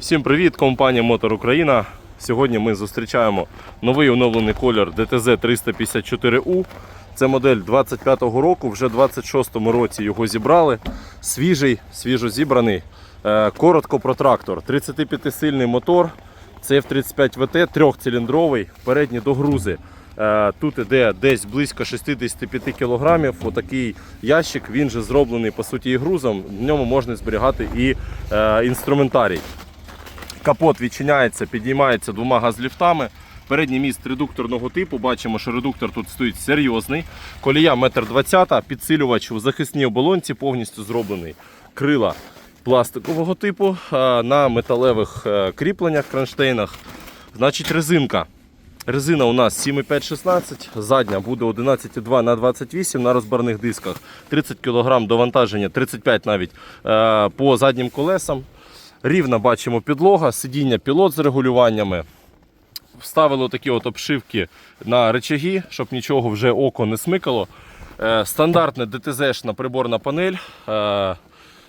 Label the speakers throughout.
Speaker 1: Всім привіт, компанія Мотор Україна. Сьогодні ми зустрічаємо новий оновлений колір DTZ 354U. Це модель 25-го року, вже в 26-му році його зібрали. Свіжий, свіжо зібраний. Е, Коротко про трактор. 35-сильний мотор. CF35 VT, трьохциліндровий, передні догрузи. Е, Тут іде десь близько 65 кг. Отакий ящик, він же зроблений по суті і грузом. В ньому можна зберігати і е, інструментарій. Капот відчиняється, підіймається двома газліфтами. Передній міст редукторного типу. Бачимо, що редуктор тут стоїть серйозний. Колія 1,20 м, підсилювач у захисній оболонці повністю зроблений. Крила пластикового типу на металевих е, кріпленнях, кронштейнах. Значить, резинка. Резина у нас 7,5-16, задня буде 11,2 на 28 на розбарних дисках, 30 кг довантаження, 35 навіть е, по заднім колесам. Рівна бачимо підлога, сидіння пілот з регулюваннями. Вставили такі от обшивки на речаги, щоб нічого вже око не смикало. Е, Стандартна ДТЗ-шна приборна панель. Е,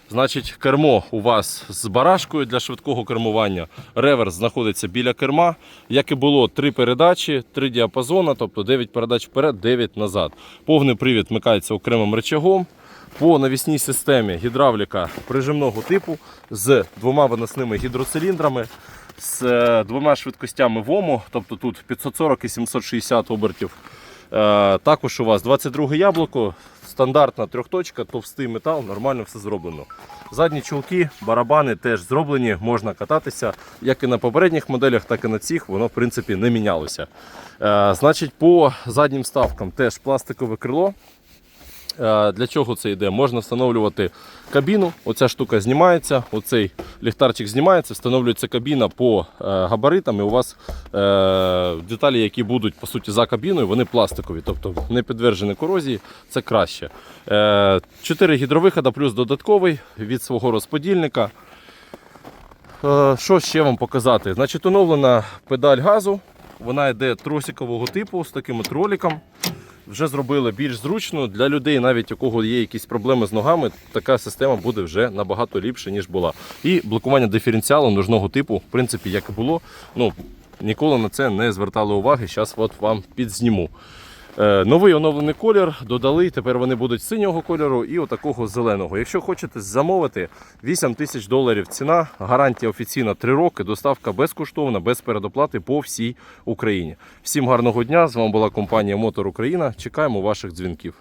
Speaker 1: Значить, кермо у вас з барашкою для швидкого кермування. Реверс знаходиться біля керма. Як і було, три передачі, три діапазони, тобто 9 передач вперед, 9 назад. Повний привід вмикається окремим рычагом. По навісній системі гідравліка прижимного типу з двома виносними гідроциліндрами, з е, двома швидкостями ВОМу, тобто тут 540 і 760 обертів. Е, Також у вас 22 яблуко, стандартна трьохточка, товстий метал, нормально все зроблено. Задні чулки, барабани теж зроблені, можна кататися. Як і на попередніх моделях, так і на цих воно в принципі не мінялося. Е, Значить, по заднім вставкам теж пластикове крило. Е, Для чого це йде? Можна встановлювати кабіну. Оця штука знімається, оцей ліхтарчик знімається, встановлюється кабіна по е, габаритам. І у вас е, деталі, які будуть по суті за кабіною, вони пластикові, тобто не підтверджені корозії, це краще. Чотири гідровихода плюс додатковий від свого розподільника. Що ще вам показати? Значить, оновлена педаль газу. Вона йде тросикового типу з таким от роликом. Вже зробили більш зручно для людей, навіть у кого є якісь проблеми з ногами, така система буде вже набагато ліпше, ніж була. І блокування диференціалу нужного типу, в принципі, як і було. Ну, ніколи на це не звертали уваги. Зараз от вам підзніму. Е, Новий оновлений колір додали. Тепер вони будуть синього кольору і отакого зеленого. Якщо хочете замовити, 8 тисяч доларів ціна, гарантія офіційна 3 роки, доставка безкоштовна, без передоплати по всій Україні. Всім гарного дня! З вами була компанія Мотор Україна. Чекаємо ваших дзвінків.